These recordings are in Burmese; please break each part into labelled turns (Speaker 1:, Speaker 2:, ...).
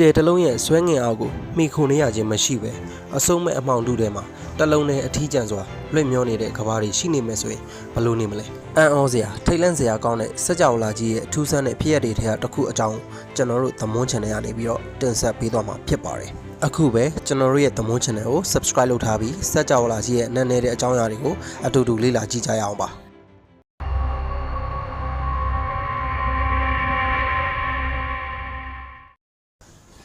Speaker 1: ကျဲတလုံးရဲ့ဆွဲငင်အားကိုမိခုနေရခြင်းမရှိပဲအစုံမဲ့အမှောင်တုထဲမှာတလုံးနဲ့အထီးကျန်စွာလွင့်မျောနေတဲ့ကဘာတွေရှိနေမယ်ဆိုရင်ဘယ်လိုနေမလဲအံ့ဩစရာထိတ်လန့်စရာကောင်းတဲ့စက်ကြောလာကြီးရဲ့အထူးဆန်းတဲ့ဖြစ်ရတဲ့ထဲကတစ်ခုအကြောင်းကျွန်တော်တို့သမွန်း channel ကနေပြီးတော့တင်ဆက်ပေးသွားမှာဖြစ်ပါတယ်အခုပဲကျွန်တော်တို့ရဲ့သမွန်း channel ကို subscribe လုပ်ထားပြီးစက်ကြောလာကြီးရဲ့နာနေတဲ့အကြောင်းအရာတွေကိုအတူတူလေ့လာကြည့်ကြရအောင်ပါ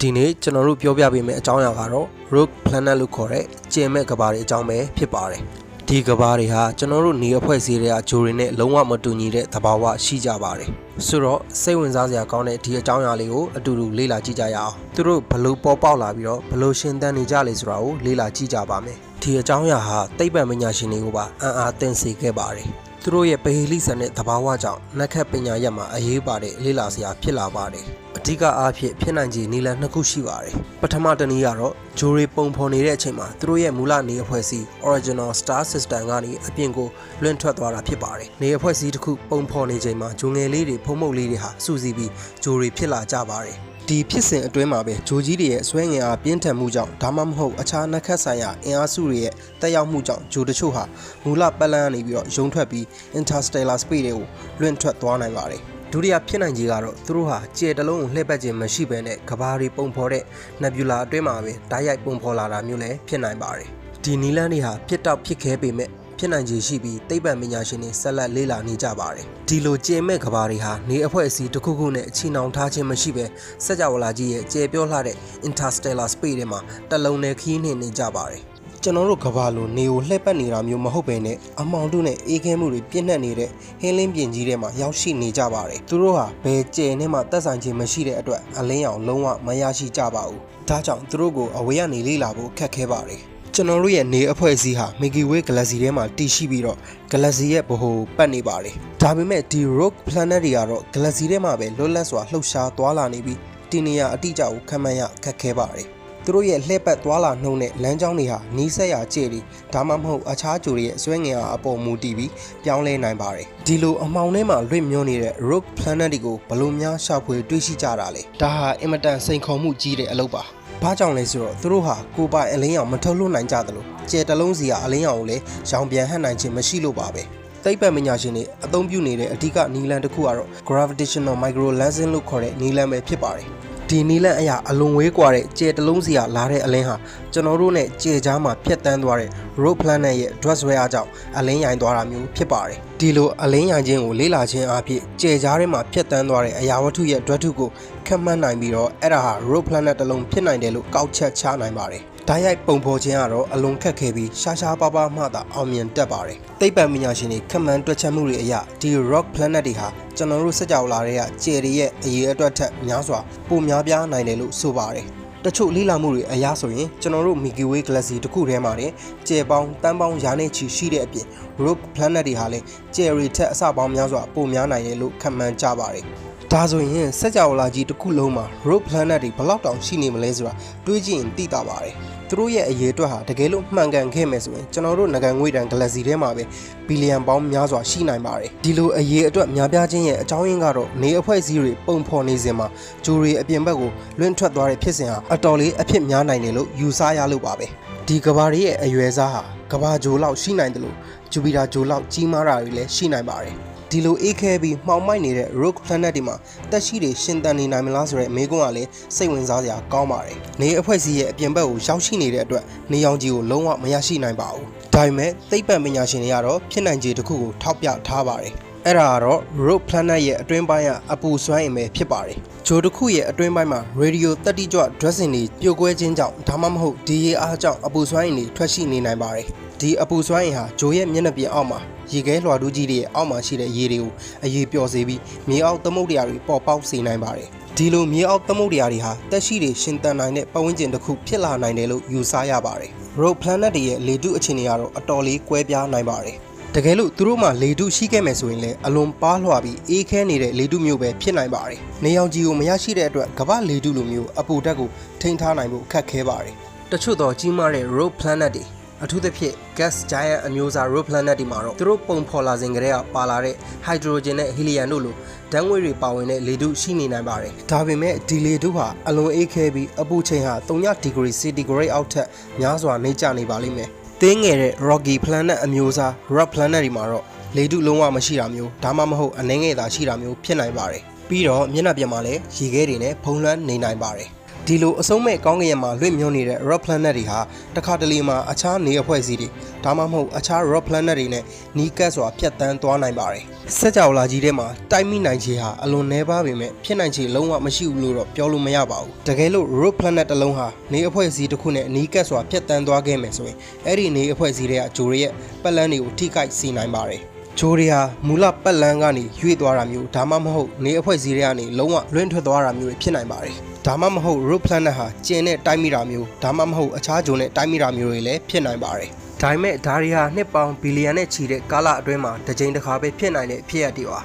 Speaker 1: ဒီနေ့ကျွန်တော်တို့ပြောပြပေးမယ့်အကြောင်းအရာကတော့ Rogue Planet လို့ခေါ်တဲ့ကျင်မဲ့ကဘာတွေအကြောင်းပဲဖြစ်ပါတယ်။ဒီကဘာတွေဟာကျွန်တော်တို့နေအဖွဲ့အစည်းတွေကဂျိုတွေနဲ့လုံးဝမတူညီတဲ့သဘာဝရှိကြပါတယ်။ဆိုတော့စိတ်ဝင်စားစရာကောင်းတဲ့ဒီအကြောင်းအရာလေးကိုအတူတူလေ့လာကြည့်ကြရအောင်။သူတို့ဘလို့ပေါ်ပေါက်လာပြီးတော့ဘလို့ရှင်သန်နေကြလဲဆိုတာကိုလေ့လာကြည့်ကြပါမယ်။ဒီအကြောင်းအရာဟာသိပ္ပံပညာရှင်တွေကိုပါအံ့အားသင့်စေခဲ့ပါတယ်။ သူတို့ရဲ့ပဟေလိဆန်တဲ့သဘာဝကြောင့်နက်ခတ်ပညာရက်မှာအရေးပါတဲ့လေ့လာစရာဖြစ်လာပါတယ်။အဓိကအားဖြင့်ဖြစ်နိုင်ခြေနည်းလမ်းနှစ်ခုရှိပါတယ်။ပထမတစ်နည်းကတော့ဂျိုရီပုံဖော်နေတဲ့အချိန်မှာသူတို့ရဲ့မူလနေအဖွဲ့အစည်း Original Star System ကနေအပြင်ကိုလွင့်ထွက်သွားတာဖြစ်ပါတယ်။နေအဖွဲ့အစည်းတစ်ခုပုံဖော်နေချိန်မှာဂျိုငယ်လေးတွေဖုံးမုတ်လေးတွေဟာစူစီပြီးဂျိုရီဖြစ်လာကြပါတယ်။ ဒီဖြစ်စဉ်အတွင်းမှာပဲဂျိုကြီးတွေရဲ့ဆွဲငင်အားပြင်းထန်မှုကြောင့်ဒါမှမဟုတ်အခြားနှက်ခတ်ဆိုင်ရာအင်အားစုတွေရဲ့တက်ရောက်မှုကြောင့်ဂျိုတချို့ဟာမူလပတ်လန်းကနေပြီးတော့ရုံထွက်ပြီး interstellar space တွေကိုလွင့်ထွက်သွားနိုင်ပါတယ်ဒုတိယဖြစ်နိုင်ခြေကတော့သူတို့ဟာကြယ်တလုံးကိုလှည့်ပတ်ခြင်းမရှိဘဲနဲ့ကဘာတွေပုံဖော်တဲ့ nebula အတွင်းမှာပဲဓာတ်ရိုက်ပုံဖော်လာတာမျိုးလည်းဖြစ်နိုင်ပါတယ်ဒီနီလန်းတွေဟာဖြစ်တော့ဖြစ်ခဲပေမဲ့ ဖြစ်နိုင်ခြေရှိပြီးသိပ္ပံပညာရှင်တွေဆက်လက်လေ့လာနေကြပါတယ်ဒီလိုကျဲမဲ့ကဘာတွေဟာနေအဖွဲ့အစည်းတစ်ခုခုနဲ့အချီနှောင်ထားခြင်းမရှိဘဲစက်ကြဝဠာကြီးရဲ့ကျဲပြောလှတဲ့ interstellar space ထဲမှာတလုံးနဲ့ခီးနှင်နေကြပါတယ်ကျွန်တော်တို့ကဘာလိုနေကိုလှည့်ပတ်နေတာမျိုးမဟုတ်ပဲနဲ့အမောင်တုနဲ့အေးခဲမှုတွေပြည့်နှက်နေတဲ့ဟင်းလင်းပြင်ကြီးထဲမှာရောက်ရှိနေကြပါတယ်သူတို့ဟာဘယ်ကျဲနဲ့မှတက်ဆိုင်ခြင်းမရှိတဲ့အတွက်အလင်းရောင်လုံးဝမရရှိကြပါဘူးဒါကြောင့်သူတို့ကိုအဝေးကနေလေ့လာဖို့ခက်ခဲပါတယ် ကျွန်တော်တို့ရဲ့နေအဖွဲ့အစည်းဟာ Milky Way Galaxy ထဲမှာတည်ရှိပြီးတော့ Galaxy ရဲ့ဗဟိုပတ်နေပါတယ်ဒါပေမဲ့ဒီ Rogue Planet တွေကတော့ Galaxy ထဲမှာပဲလွတ်လပ်စွာလှုပ်ရှားသွားလာနေပြီးဒီနေရာအတိအကျကိုခန့်မှန်းရခက်ခဲပါတယ်သူတို့ရဲ့လှည့်ပတ်သွားလာနှုံးတဲ့လမ်းကြောင်းတွေဟာနီးစပ်ရာကျဲတွေဒါမှမဟုတ်အခြားဂျိုတွေရဲ့အစွဲငင်အားအပေါ်မူတည်ပြီးပြောင်းလဲနိုင်ပါတယ်ဒီလိုအမောင်ထဲမှာလွင့်မျောနေတဲ့ Rogue Planet တွေကိုဘယ်လို့များရှာဖွေတွေ့ရှိကြတာလဲဒါဟာအင်မတန်စိန်ခေါ်မှုကြီးတဲ့အလုပ်ပါ ဘာကြောင့်လဲဆိုတော့သူတို့ဟာကိုယ်ပိုင်အလင်းရောင်မထုတ်လွှတ်နိုင်ကြသလိုကျဲတလုံးစီကအလင်းရောင်ကိုလည်းရောင်ပြန်ဟန့်နိုင်ခြင်းမရှိလို့ပါပဲသိပ္ပံပညာရှင်တွေအသုံးပြုနေတဲ့အဓိကနီလန်တစ်ခုကတော့ gravitational micro lensing လို့ခေါ်တဲ့နီလန်ပဲဖြစ်ပါတယ် ဒီနီလန်အရာအလွန်ဝေးကွာတဲ့ကျဲတလုံးစီကလာတဲ့အလင်းဟာကျွန်တော်တို့နဲ့ကျဲကြားမှာဖြတ်တန်းသွားတဲ့ rogue planet ရဲ့ dress wear အကြောင်းအလင်းရိုင်သွားတာမျိုးဖြစ်ပါတယ်ဒီလိုအလင်းရိုင်ခြင်းကိုလေ့လာခြင်းအပြင်ကျဲကြားထဲမှာဖြတ်တန်းသွားတဲ့အရာဝတ္ထုရဲ့ dress ထုကိုခန့်မှန်းနိုင်ပြီးတော့အဲ့ဒါဟာ rogue planet တစ်လုံးဖြစ်နိုင်တယ်လို့ကောက်ချက်ချနိုင်ပါတယ် ဓာတ်ရိုက်ပုံဖော်ခြင်းကတော့အလွန်ခက်ခဲပြီးရှားရှားပါးပါးမှသာအောင်မြင်တတ်ပါတယ်။သိပ္ပံပညာရှင်တွေခန့်မှန်းတွက်ချက်မှုတွေအရဒီ rock planet တွေဟာကျွန်တော်တို့စကြဝဠာတွေကကျယ်တွေရဲ့အရေးအတွက်ထက်များစွာပိုများပြားနိုင်တယ်လို့ဆိုပါတယ်။တချို့လေ့လာမှုတွေအရဆိုရင်ကျွန်တော်တို့ Milky Way Galaxy တစ်ခုထဲမှာတင်ကျယ်ပေါင်းတန်းပေါင်းရာနဲ့ချီရှိတဲ့အပြင် rock planet တွေဟာလည်းကျယ်ရီထက်အဆပေါင်းများစွာပိုများနိုင်တယ်လို့ခန့်မှန်းကြပါတယ်။ ဒါဆိုရင်စက်ကြဝဠာကြီးတစ်ခုလုံးမှာ rogue planet တွေဘယ်လောက်တောင်ရှိနေမလဲဆိုတာတွေးကြည့်ရင်သိတာပါတယ်။သူတို့ရဲ့အရေးအတွက်ဟာတကယ်လို့မှန်ကန်ခဲ့မယ်ဆိုရင်ကျွန်တော်တို့ငကန်ငွေတန် galaxy ထဲမှာပဲဘီလီယံပေါင်းများစွာရှိနိုင်ပါတယ်။ဒီလိုအရေးအတွက်များပြားခြင်းရဲ့အကြောင်းရင်းကတော့နေအဖွဲ့အစည်းတွေပုံဖော်နေစဉ်မှာဂျိုတွေအပြင်ဘက်ကိုလွင့်ထွက်သွားတဲ့ဖြစ်စဉ်ဟာအတော်လေးအဖြစ်များနိုင်တယ်လို့ယူဆရလို့ပါပဲ။ဒီကဘာတွေရဲ့အရွယ်စားဟာကဘာဂျိုလောက်ရှိနိုင်တယ်လို့ဂျူပီတာဂျိုလောက်ကြီးမားတာတွေလည်းရှိနိုင်ပါတယ်။ ဒီလိုအေးခဲပြီးမှောင်မိုက်နေတဲ့ rogue planet တွေမှာတက်ရှိတွေရှင်သန်နေနိုင်မလားဆိုတဲ့မေးခွန်းကလည်းစိတ်ဝင်စားစရာကောင်းပါတယ်။နေအဖွဲ့အစည်းရဲ့အပြင်ဘက်ကိုရောက်ရှိနေတဲ့အတွက်နေရောင်ခြည်ကိုလုံးဝမရရှိနိုင်ပါဘူး။ဒါပေမဲ့သိပ္ပံပညာရှင်တွေကတော့ဖြစ်နိုင်ခြေတစ်ခုကိုထောက်ပြထားပါတယ်။အဲ့ဒါကတော့ rogue planet ရဲ့အတွင်းပိုင်းကအပူစွမ်းအင်ပဲဖြစ်ပါတယ်။ဂျိုတစ်ခုရဲ့အတွင်းပိုင်းမှာ radio တက်တိကြွ dressing တွေပြိုကွဲခြင်းကြောင့်ဒါမှမဟုတ်ဒီရေအားကြောင့်အပူစွမ်းအင်တွေထွက်ရှိနေနိုင်ပါတယ်။ဒီအပူစွမ်းအင်ဟာဂျိုရဲ့မျက်နှာပြင်အောက်မှာ ရေခဲလွှာတူးကြီးတွေရဲ့အောက်မှာရှိတဲ့ရေတွေကိုအရေပျော်စေပြီးမြေအောက်သမုဒ္ဒရာတွေပေါ်ပေါက်စေနိုင်ပါတယ်။ဒီလိုမြေအောက်သမုဒ္ဒရာတွေဟာတက်ရှိတွေရှင်သန်နိုင်တဲ့ပတ်ဝန်းကျင်တစ်ခုဖြစ်လာနိုင်တယ်လို့ယူဆရပါတယ်။ Rogue Planet တွေရဲ့လေထုအခြေအနေကတော့အတော်လေးကွဲပြားနိုင်ပါတယ်။တကယ်လို့သူတို့မှလေတုရှိခဲ့မယ်ဆိုရင်လည်းအလွန်ပါးလွှာပြီးအေးခဲနေတဲ့လေတုမျိုးပဲဖြစ်နိုင်ပါတယ်။နေအောင်ကြီးကိုမရရှိတဲ့အတွက်ကမ္ဘာလေတုလိုမျိုးအပူဓာတ်ကိုထိန်းထားနိုင်ဖို့ခက်ခဲပါတယ်။တချို့သောကြီးမားတဲ့ rogue planet တွေ အထူးသဖြင့် gas giant အမျိုးအစား rogue planet တွေမှာတော့သူတို့ပုံဖော်လာစဉ်ကတည်းကပါလာတဲ့ hydrogen နဲ့ helium တို့လိုဓာတ်ငွေ့တွေပါဝင်တဲ့လေထုရှိနေနိုင်ပါတယ်ဒါပေမဲ့ဒီလေထုဟာအလွန်အေးခဲပြီးအပူချိန်ဟာ3 degree centigrade အောက်ထက်များစွာနေကျနေပါလိမ့်မယ်တင်းငယ်တဲ့ rocky planet အမျိုးအစား rock planet တွေမှာတော့လေထုလုံးဝမရှိတာမျိုးဒါမှမဟုတ်အနှဲငယ်သာရှိတာမျိုးဖြစ်နိုင်ပါတယ်ပြီးတော့မျက်နှာပြင်မှာလည်းရေခဲတွေနဲ့ဖုံးလွှမ်းနေနိုင်ပါတယ် ဒီလိုအဆုံးမဲ့ကောင်းကင်မှာလွင့်မြုံနေတဲ့ rock planet တွေဟာတခါတလေမှာအခြားနေအဖွဲ့အစည်းတွေဒါမှမဟုတ်အခြား rock planet တွေနဲ့နီးကပ်စွာဖြတ်တန်းသွားနိုင်ပါတယ်စက်ကြောလာကြီးထဲမှာတိုက်မိနိုင်ခြေဟာအလွန်နှဲပါပေမဲ့ဖြစ်နိုင်ခြေလုံးဝမရှိဘူးလို့တော့ပြောလို့မရပါဘူးတကယ်လို့ rock planet တစ်လုံးဟာနေအဖွဲ့အစည်းတစ်ခုနဲ့နီးကပ်စွာဖြတ်တန်းသွားခဲ့မယ်ဆိုရင်အဲ့ဒီနေအဖွဲ့အစည်းတွေကဂျိုတွေရဲ့ပတ်လန်းတွေကိုထိခိုက်စေနိုင်ပါတယ်ဂျိုတွေဟာမူလပတ်လန်းကနေရွေ့သွားတာမျိုးဒါမှမဟုတ်နေအဖွဲ့အစည်းတွေကနေလုံးဝလွင့်ထွက်သွားတာမျိုးတွေဖြစ်နိုင်ပါတယ် ဒါမှမဟုတ် root planet ဟာကျင်းနဲ့တိုက်မိတာမျိုးဒါမှမဟုတ်အခြားဂျိုနဲ့တိုက်မိတာမျိုးတွေလည်းဖြစ်နိုင်ပါတယ်ဒါပေမဲ့ဒါတွေဟာနှစ်ပေါင်းဘီလီယံနဲ့ချီတဲ့ကာလအတွင်းမှာတစ်ကြိမ်တစ်ခါပဲဖြစ်နိုင်တဲ့အဖြစ်အပျက်တွေပါ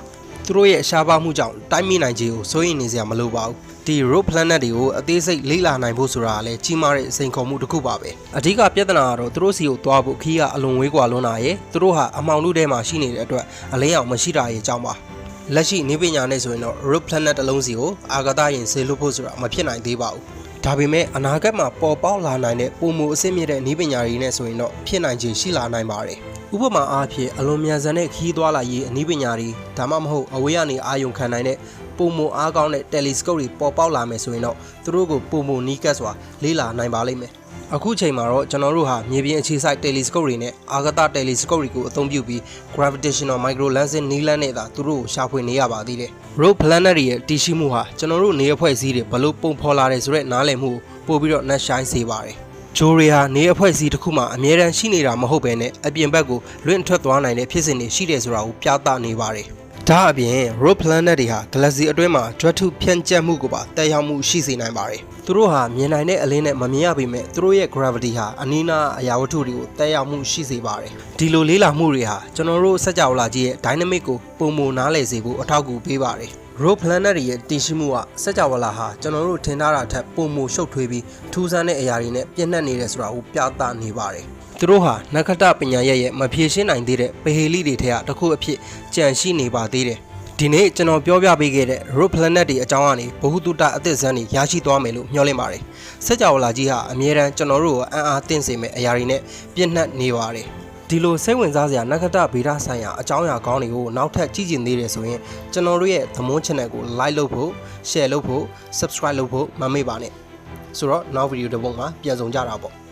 Speaker 1: သူတို့ရဲ့ရှားပါမှုကြောင့်တိုက်မိနိုင်ခြေကိုစိုးရိမ်နေစရာမလိုပါဘူးဒီ road planet တွေကိုအသေးစိတ်လေ့လာနိုင်ဖို့ဆိုတာကလည်းကြီးမားတဲ့စိန်ခေါ်မှုတစ်ခုပါပဲအဓိကပြဿနာကတော့သူတို့စီကိုသွားဖို့ခီးကအလွန်ဝေးကွာလွန်းတာရယ်သူတို့ဟာအမှောင်လူထဲမှာရှိနေတဲ့အတွက်အလင်းရောင်မရှိတာရဲ့အကြောင်းပါ လက်ရှိနေပညာနဲ့ဆိုရင်တော့ road planet တစ်လုံးစီကိုအာဂတရင်ဆေလွတ်ဖို့ဆိုတာမဖြစ်နိုင်သေးပါဘူးဒါပေမဲ့အနာဂတ်မှာပေါ်ပေါက်လာနိုင်တဲ့ပုံမှုအဆင့်မြင့်တဲ့နည်းပညာတွေနဲ့ဆိုရင်တော့ဖြစ်နိုင်ခြေရှိလာနိုင်ပါတယ်။ဥပမာအားဖြင့်အလွန်မြန်ဆန်တဲ့ခီးသွားလာရေးအနည်းပညာတွေဒါမှမဟုတ်အဝေးကနေအာရုံခံနိုင်တဲ့ပုံမှုအားကောင်းတဲ့ telescope တွေပေါ်ပေါက်လာမယ်ဆိုရင်တော့သူတို့ကိုပုံမှုနီးကပ်စွာလေ့လာနိုင်ပါလိမ့်မယ်။ အခုချိန်မှာတော့ကျွန်တော်တို့ဟာမြေပြင်အခြေစိုက် telescope တွေနဲ့အာဂတ telescope တွေကိုအသုံးပြုပြီး gravitational micro lensing နည်းလမ်းနဲ့သာသူတို့ကိုရှာဖွေနေရပါသေးတယ်။ rogue planet တွေရဲ့တည်ရှိမှုဟာကျွန်တော်တို့နေအဖွဲ့အစည်းတွေဘလို့ပုံဖော်လာတယ်ဆိုတဲ့နားလည်မှုကိုပို့ပြီးတော့နှက်ဆိုင်စေပါတယ်။ဂျိုရီဟာနေအဖွဲ့အစည်းတစ်ခုမှအမြဲတမ်းရှိနေတာမဟုတ်ဘဲနဲ့အပြင်ဘက်ကိုလွင့်ထွက်သွားနိုင်တဲ့ဖြစ်စဉ်တွေရှိတယ်ဆိုတာကိုပြသနေပါတယ်။ ဒါအပြင် rogue planet တွေဟာ galaxy အတွင်းမှာဒြပ်ထုဖြန့်ကျက်မှုကိုပါတက်ရောက်မှုရှိစေနိုင်ပါတယ်။သူတို့ဟာမြင်နိုင်တဲ့အလင်းနဲ့မမြင်ရပေမဲ့သူတို့ရဲ့ gravity ဟာအနီးနားအရာဝတ္ထုတွေကိုတက်ရောက်မှုရှိစေပါတယ်။ဒီလိုလေးလာမှုတွေဟာကျွန်တော်တို့စက်ကြောလာကြီးရဲ့ dynamic ကိုပုံမနားလည်စေဖို့အထောက်အကူပေးပါတယ်။ rogue planet တွေရဲ့တည်ရှိမှုကစက်ကြဝဠာဟာကျွန်တော်တို့ထင်ထားတာထက်ပုံမရှုပ်ထွေးပြီးထူးဆန်းတဲ့အရာတွေနဲ့ပြည့်နှက်နေတယ်ဆိုတာကိုပြသနေပါတယ်။ သူတို့ဟာနက္ခတပညာရဲ့ရဲ့မဖြေရှင်းနိုင်သေးတဲ့ပဟေလိတွေထက်ကတစ်ခုအဖြစ်ကြံရှိနေပါသေးတယ်။ဒီနေ့ကျွန်တော်ပြောပြပေးခဲ့တဲ့ rogue planet တွေအကြောင်းကနေဘ ഹു တုတအသစ်ဇန်းတွေရရှိသွားမယ်လို့မျှော်လင့်ပါတယ်။စက်ကြဝဠာကြီးဟာအမြဲတမ်းကျွန်တော်တို့ကိုအံ့အားသင့်စေမယ့်အရာတွေနဲ့ပြည့်နှက်နေပါတယ်။ဒီလိုစိတ်ဝင်စားစရာနက္ခတဗေဒဆိုင်ရာအကြောင်းအရာကောင်းတွေကိုနောက်ထပ်ကြည့်ကျင်သေးတယ်ဆိုရင်ကျွန်တော်တို့ရဲ့သမွန်း channel ကို like လုပ်ဖို့ share လုပ်ဖို့ subscribe လုပ်ဖို့မမေ့ပါနဲ့ဆိုတော့နောက်ဗီဒီယိုတစ်ပုဒ်မှာပြန်ဆောင်ကြတာပေါ့